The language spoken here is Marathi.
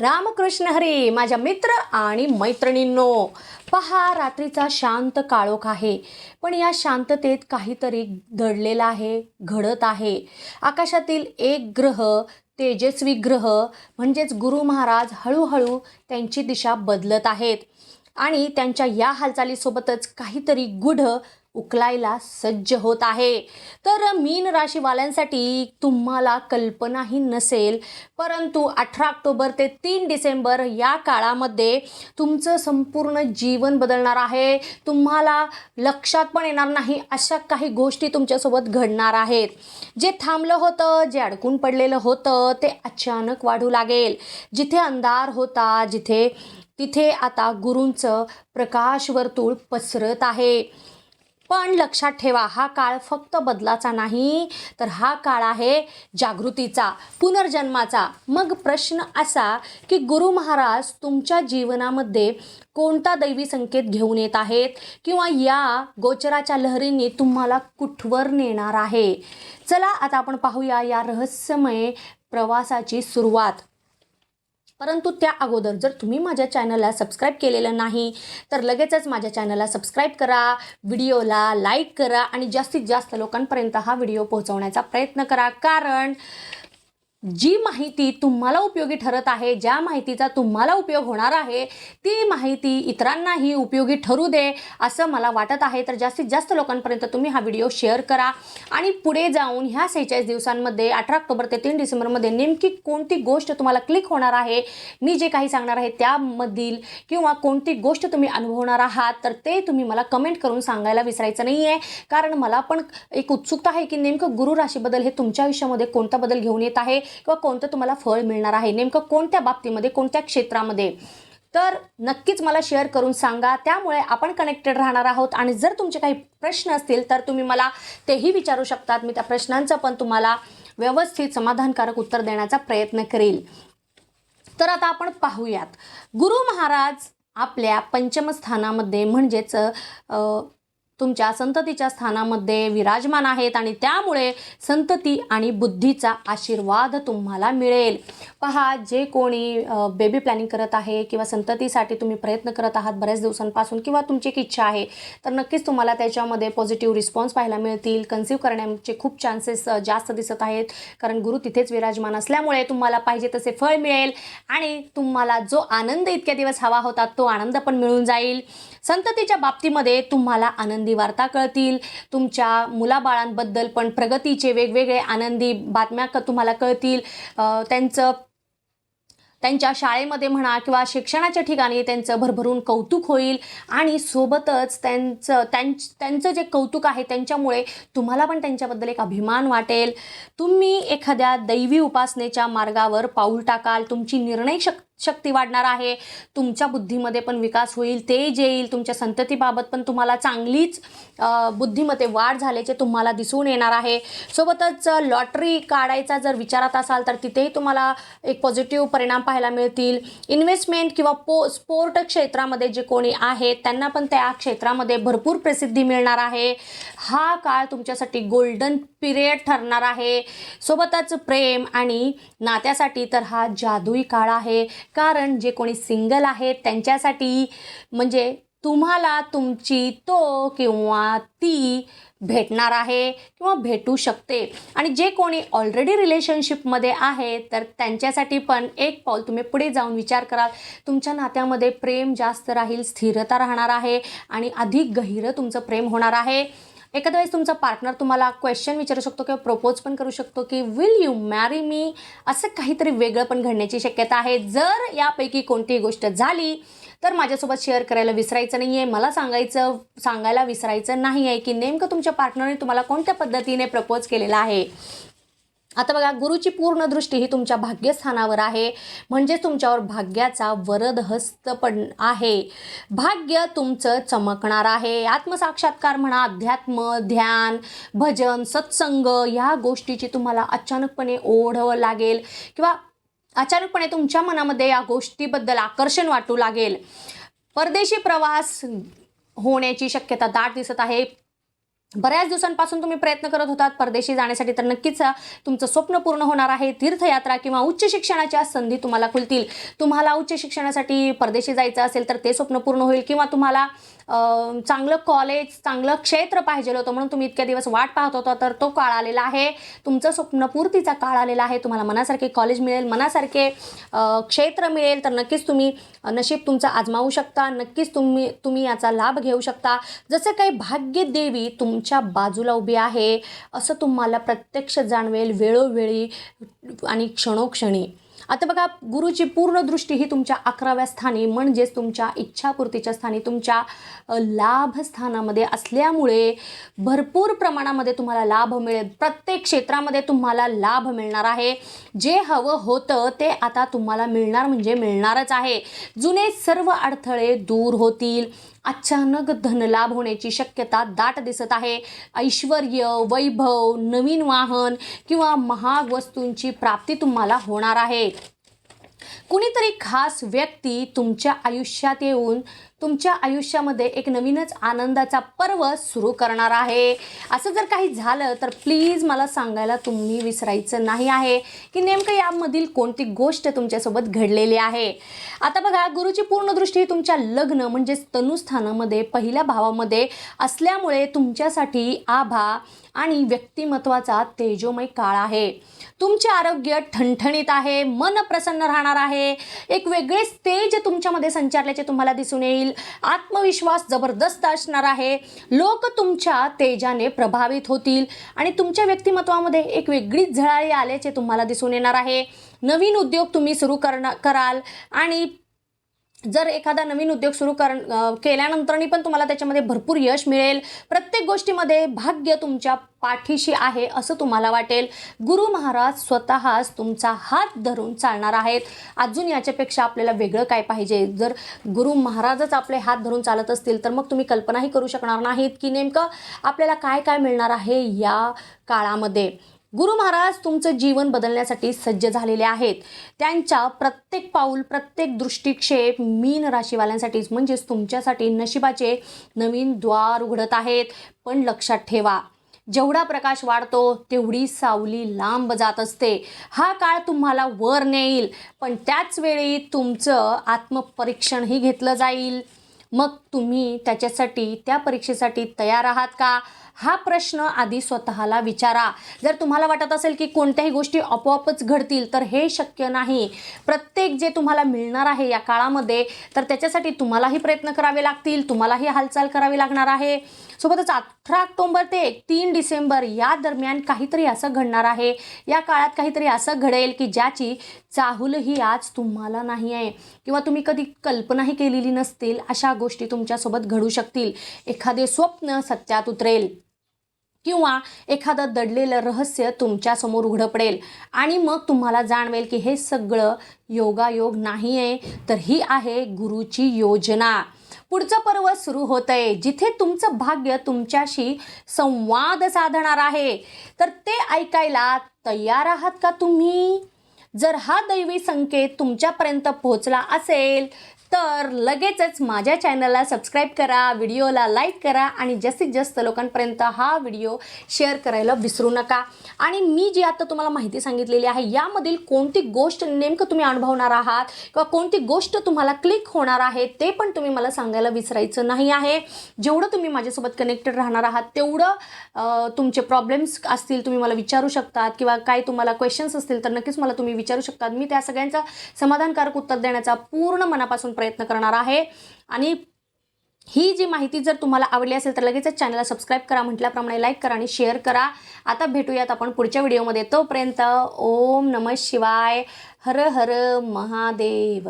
रामकृष्ण हरी माझ्या मित्र आणि मैत्रिणींनो पहा रात्रीचा शांत काळोख आहे. पण या शांततेत काहीतरी दडलेलं आहे घडत आहे. आकाशातील एक ग्रह तेजस्वी ग्रह म्हणजेच गुरु महाराज हळूहळू त्यांची दिशा बदलत आहेत. आणि त्यांच्या या हालचालीसोबतच काहीतरी गुढ उकलायला सज्ज होत आहे. तर मीन राशीवाल्यांसाठी तुम्हाला कल्पनाही नसेल. परंतु अठरा ऑक्टोबर ते तीन डिसेंबर या काळामध्ये तुमचं संपूर्ण जीवन बदलणार आहे. तुम्हाला लक्षात पण येणार नाही अशा काही गोष्टी तुमच्यासोबत घडणार आहेत. जे थांबलं होतं जे अडकून पडलेलं होतं ते अचानक वाढू लागेल. जिथे अंधार होता जिथे तिथे आता गुरूंचं प्रकाश वर्तुळ पसरत आहे. पण लक्षात ठेवा हा काळ फक्त बदलाचा नाही तर हा काळ आहे जागृतीचा पुनर्जन्माचा. मग प्रश्न असा की गुरु महाराज तुमच्या जीवनामध्ये कोणता दैवी संकेत घेऊन येत आहेत? किंवा या गोचराच्या लहरींनी तुम्हाला कुठवर नेणार आहे? चला आता आपण पाहूया या रहस्यमय प्रवासाची सुरुवात. परंतु त्या अगोदर जर तुम्ही माझ्या चॅनलला सबस्क्राईब केलेलं नाही तर लगेचच माझ्या चॅनलला सबस्क्राईब करा व्हिडिओला लाईक करा आणि जास्तीत जास्त लोकांपर्यंत हा व्हिडिओ पोहोचवण्याचा प्रयत्न करा. कारण जी माहिती तुम्हाला उपयोगी ठरत आहे ज्या माहितीचा तुम्हाला उपयोग होणार आहे ती माहिती इतरांनाही उपयोगी ठरू दे असं मला वाटत आहे. तर जास्तीत जास्त लोकांपर्यंत तुम्ही हा व्हिडिओ शेअर करा. आणि पुढे जाऊन ह्या सेहेचाळीस दिवसांमध्ये अठरा ऑक्टोबर ते तीन डिसेंबरमध्ये नेमकी कोणती गोष्ट तुम्हाला क्लिक होणार आहे मी जे काही सांगणार आहे त्यामधील किंवा कोणती गोष्ट तुम्ही अनुभवणार आहात तर ते तुम्ही मला कमेंट करून सांगायला विसरायचं नाही आहे कारण मला पण एक उत्सुकता आहे की नेमकं गुरु राशीबद्दल हे तुमच्या आयुष्यामध्ये कोणता बदल घेऊन येत आहे किंवा कोणतं तुम्हाला फळ मिळणार आहे नेमकं कोणत्या बाबतीमध्ये कोणत्या क्षेत्रामध्ये? तर नक्कीच मला शेअर करून सांगा. त्यामुळे आपण कनेक्टेड राहणार आहोत आणि जर तुमचे काही प्रश्न असतील तर तुम्ही मला तेही विचारू शकतात. मी त्या प्रश्नांचं पण तुम्हाला व्यवस्थित समाधानकारक उत्तर देण्याचा प्रयत्न करेल. तर आता आपण पाहूयात. गुरु महाराज आपल्या पंचमस्थानामध्ये म्हणजेच तुमच्या संततीच्या स्थानामध्ये विराजमान आहेत आणि त्यामुळे संतती आणि बुद्धीचा आशीर्वाद तुम्हाला मिळेल. पहा जे कोणी बेबी प्लॅनिंग करत आहे किंवा संततीसाठी तुम्ही प्रयत्न करत आहात बऱ्याच दिवसांपासून किंवा तुमची एक इच्छा आहे तर नक्कीच तुम्हाला त्याच्यामध्ये पॉझिटिव्ह रिस्पॉन्स पाहायला मिळतील. कन्सिव्ह करण्याचे खूप चान्सेस जास्त दिसत आहेत कारण गुरु तिथेच विराजमान असल्यामुळे तुम्हाला पाहिजे तसे फळ मिळेल आणि तुम्हाला जो आनंद इतक्या दिवस हवा होता तो आनंद पण मिळून जाईल. संततीच्या बाबतीमध्ये तुम्हाला आनंदी वार्ता कळतील. तुमच्या मुलाबाळांबद्दल पण प्रगतीचे वेगवेगळे आनंदी बातम्या क तुम्हाला कळतील. त्यांचं त्यांच्या शाळेमध्ये म्हणा किंवा शिक्षणाच्या ठिकाणी त्यांचं भरभरून कौतुक होईल. आणि सोबतच त्यांचं त्यांच त्यांचं जे कौतुक आहे त्यांच्यामुळे तुम्हाला पण त्यांच्याबद्दल एक अभिमान वाटेल. तुम्ही एखाद्या दैवी उपासनेच्या मार्गावर पाऊल टाकाल. तुमची निर्णय शक्ती शक्ती वाढणार आहे. तुमच्या बुद्धीमध्ये पण विकास होईल तेज येईल. तुमच्या संततीबाबत पण तुम्हाला चांगलीच अ, बुद्धीमध्ये वाढ झाल्याचे तुम्हाला दिसून येणार आहे. सोबतच लॉटरी काढायचा जर विचारात असाल तर तिथेही तुम्हाला एक पॉझिटिव्ह परिणाम पाहायला मिळतील. इन्व्हेस्टमेंट किंवा पो स्पोर्ट क्षेत्रामध्ये जे कोणी आहेत त्यांना पण त्या क्षेत्रामध्ये भरपूर प्रसिद्धी मिळणार आहे. हा काळ तुमच्यासाठी गोल्डन पिरियड ठरणार आहे. सोबतच प्रेम आणि नात्यासाठी तर हा जादुई काळ आहे. कारण जे कोणी सिंगल आहेत त्यांच्यासाठी म्हणजे तुम्हाला तुमची तो किंवा ती भेटणार आहे किंवा भेटू शकते. आणि जे कोणी ऑलरेडी रिलेशनशिपमध्ये आहे तर त्यांच्यासाठी पण एक पाऊल तुम्ही पुढे जाऊन विचार कराल. तुमच्या नात्यामध्ये प्रेम जास्त राहील स्थिरता राहणार आहे आणि अधिक गहिरं तुमचं प्रेम होणार आहे. एखाद्या वेळेस तुमचा पार्टनर तुम्हाला क्वेश्चन विचारू शकतो किंवा प्रपोज पण करू शकतो की विल यू मॅरी मी असं काहीतरी वेगळं पण घडण्याची शक्यता आहे. जर यापैकी कोणतीही गोष्ट झाली तर माझ्यासोबत शेअर करायला विसरायचं नाही आहे मला सांगायचं सांगायला विसरायचं नाही आहे की नेमकं तुमच्या पार्टनरने तुम्हाला कोणत्या पद्धतीने प्रपोज केलेला आहे. आता बघा गुरुची पूर्ण दृष्टी ही तुमच्या भाग्यस्थानावर आहे. म्हणजेच तुमच्यावर भाग्याचा वरद हस्त पण आहे. भाग्य तुमचं चमकणार आहे. आत्मसाक्षात्कार म्हणा अध्यात्म ध्यान भजन सत्संग ह्या गोष्टीची तुम्हाला अचानकपणे ओढवं लागेल. किंवा अचानकपणे तुमच्या मनामध्ये या गोष्टीबद्दल आकर्षण वाटू लागेल. परदेशी प्रवास होण्याची शक्यता दाट दिसत आहे. बऱ्याच दिवसांपासून तुम्ही प्रयत्न करत होतात परदेशी जाण्यासाठी तर नक्कीच तुमचं स्वप्न पूर्ण होणार आहे. तीर्थयात्रा किंवा उच्च शिक्षणाच्या संधी तुम्हाला खुलतील. तुम्हाला उच्च शिक्षणासाठी परदेशी जायचं असेल तर ते स्वप्न पूर्ण होईल किंवा तुम्हाला चांगलं कॉलेज चांगलं क्षेत्र पाहिजे होतं म्हणून तुम्ही इतक्या दिवस वाट पाहत होता तर तो काळ आलेला आहे. तुमचं स्वप्नपूर्तीचा काळ आलेला आहे. तुम्हाला मनासारखे कॉलेज मिळेल मनासारखे क्षेत्र मिळेल तर नक्कीच तुम्ही नशीब तुमचं आजमावू शकता. नक्कीच तुम्ही तुम्ही याचा लाभ घेऊ शकता. जसं काही भाग्यदेवी तुमच्या बाजूला उभी आहे असं तुम्हाला प्रत्यक्ष जाणवेल वेळोवेळी आणि क्षणोक्षणी. आता बघा गुरुची पूर्ण दृष्टी ही तुमच्या अकराव्या स्थानी म्हणजेच तुमच्या इच्छापूर्तीच्या स्थानी तुमच्या लाभस्थानामध्ये असल्यामुळे भरपूर प्रमाणामध्ये तुम्हाला लाभ मिळेल. प्रत्येक क्षेत्रामध्ये तुम्हाला लाभ मिळणार आहे. जे हवं होतं ते आता तुम्हाला मिळणार म्हणजे मिळणारच आहे. जुने सर्व अडथळे दूर होतील. अचानक धनलाभ होण्याची शक्यता दाट दिसत आहे. ऐश्वर वैभव नवीन वाहन किंवा महाग वस्तूंची प्राप्ती तुम्हाला होणार आहे. कुणीतरी खास व्यक्ती तुमच्या आयुष्यात येऊन तुमच्या आयुष्यामध्ये एक नवीनच आनंदाचा पर्व सुरू करणार आहे. असं जर काही झालं तर प्लीज मला सांगायला तुम्ही विसरायचं नाही आहे की नेमकं यामधील कोणती गोष्ट तुमच्यासोबत घडलेली आहे. आता बघा गुरुची पूर्ण दृष्टी तुमच्या लग्न म्हणजेच तनुस्थानामध्ये पहिल्या भावामध्ये असल्यामुळे तुमच्यासाठी आभा आणि व्यक्तिमत्वाचा तेजोमय काळ आहे. तुमचे आरोग्य ठणठणीत आहे मन प्रसन्न राहणार आहे. एक वेगळेच तेज तुमच्यामध्ये संचारल्याचे तुम्हाला दिसून येईल. आत्मविश्वास जबरदस्त असणार आहे. लोक तुमच्या तेजाने प्रभावित होतील. आणि तुमच्या व्यक्तिमत्वामध्ये एक वेगळीच झळाळी आल्याचे तुम्हाला दिसून येणार आहे. नवीन उद्योग तुम्ही सुरू करणार कराल. आणि जर एखादा नवीन उद्योग सुरू कर केल्यानंतरनी पण तुम्हाला त्याच्यामध्ये भरपूर यश मिळेल. प्रत्येक गोष्टीमध्ये भाग्य तुमच्या पाठीशी आहे असं तुम्हाला वाटेल. गुरु महाराज स्वतःच तुमचा हात धरून चालणार आहेत. अजून याच्यापेक्षा आपल्याला वेगळं काय पाहिजे? जर गुरु महाराजच आपले हात धरून चालत असतील तर मग तुम्ही कल्पनाही करू शकणार नाहीत की नेमकं आपल्याला काय काय मिळणार आहे या काळामध्ये. गुरु महाराज तुमचं जीवन बदलण्यासाठी सज्ज झालेले आहेत. त्यांच्या प्रत्येक पाऊल प्रत्येक दृष्टिक्षेप मीन राशीवाल्यांसाठीच म्हणजेच तुमच्यासाठी नशिबाचे नवीन द्वार उघडत आहेत. पण लक्षात ठेवा जेवढा प्रकाश वाढतो तेवढी सावली लांब जात असते. हा काळ तुम्हाला वर नेईल पण त्याच वेळी तुमचं आत्मपरीक्षणही घेतलं जाईल. मग तुम्ही त्याच्यासाठी त्या परीक्षेसाठी तयार आहात का? हा प्रश्न आधी स्वतःला विचारा. जर तुम्हाला वाटत असेल की कोणत्याही गोष्टी आपोआपच घडतील तर हे शक्य नाही. प्रत्येक जे तुम्हाला मिळणार आहे या काळामध्ये तर त्याच्यासाठी तुम्हालाही प्रयत्न करावे लागतील तुम्हालाही हालचाल करावी लागणार आहे. सोबतच अठरा ऑक्टोंबर ते तीन डिसेंबर या दरम्यान काहीतरी असं घडणार आहे. या काळात काहीतरी असं घडेल की ज्याची चाहूलही आज तुम्हाला नाही आहे. किंवा तुम्ही कधी कल्पनाही केलेली नसतील अशा गोष्टी तुमच्यासोबत घडू शकतील. एखादे स्वप्न सत्यात उतरेल. किंवा एखादं दडलेलं रहस्य तुमच्यासमोर उघडं पडेल. आणि मग तुम्हाला जाणवेल की हे सगळं योगायोग नाही आहे तर ही आहे गुरुची योजना. पुढचं पर्व सुरू होत आहे जिथे तुमचं भाग्य तुमच्याशी संवाद साधणार आहे. तर ते ऐकायला तयार आहात का तुम्ही? जर हा दैवी संकेत तुमच्यापर्यंत पोहोचला असेल तर लगेचच माझ्या चॅनलला सबस्क्राईब करा व्हिडिओला लाईक करा आणि जास्तीत जास्त लोकांपर्यंत हा व्हिडिओ शेअर करायला विसरू नका. आणि मी जी आता तुम्हाला माहिती सांगितलेली आहे यामधील कोणती गोष्ट नेमकं तुम्ही अनुभवणार आहात किंवा कोणती गोष्ट तुम्हाला क्लिक होणार आहे ते पण तुम्ही मला सांगायला विसरायचं नाही आहे. जेवढं तुम्ही माझ्यासोबत कनेक्टेड राहणार आहात तेवढं तुमचे प्रॉब्लेम्स असतील तुम्ही मला विचारू शकतात किंवा काय तुम्हाला क्वेश्चन्स असतील तर नक्कीच मला तुम्ही विचारू शकतात. मी त्या सगळ्यांचा समाधानकारक उत्तर देण्याचा पूर्ण मनापासून प्रयत्न करणार आहे. आणि ही जी माहिती जर तुम्हाला आवडली असेल तर लगेचच चॅनलला सबस्क्राईब करा. म्हटल्याप्रमाणे लाईक करा आणि शेअर करा. आता भेटूयात आपण पुढच्या व्हिडिओमध्ये तोपर्यंत ओम नम शिवाय. हर हर महादेव.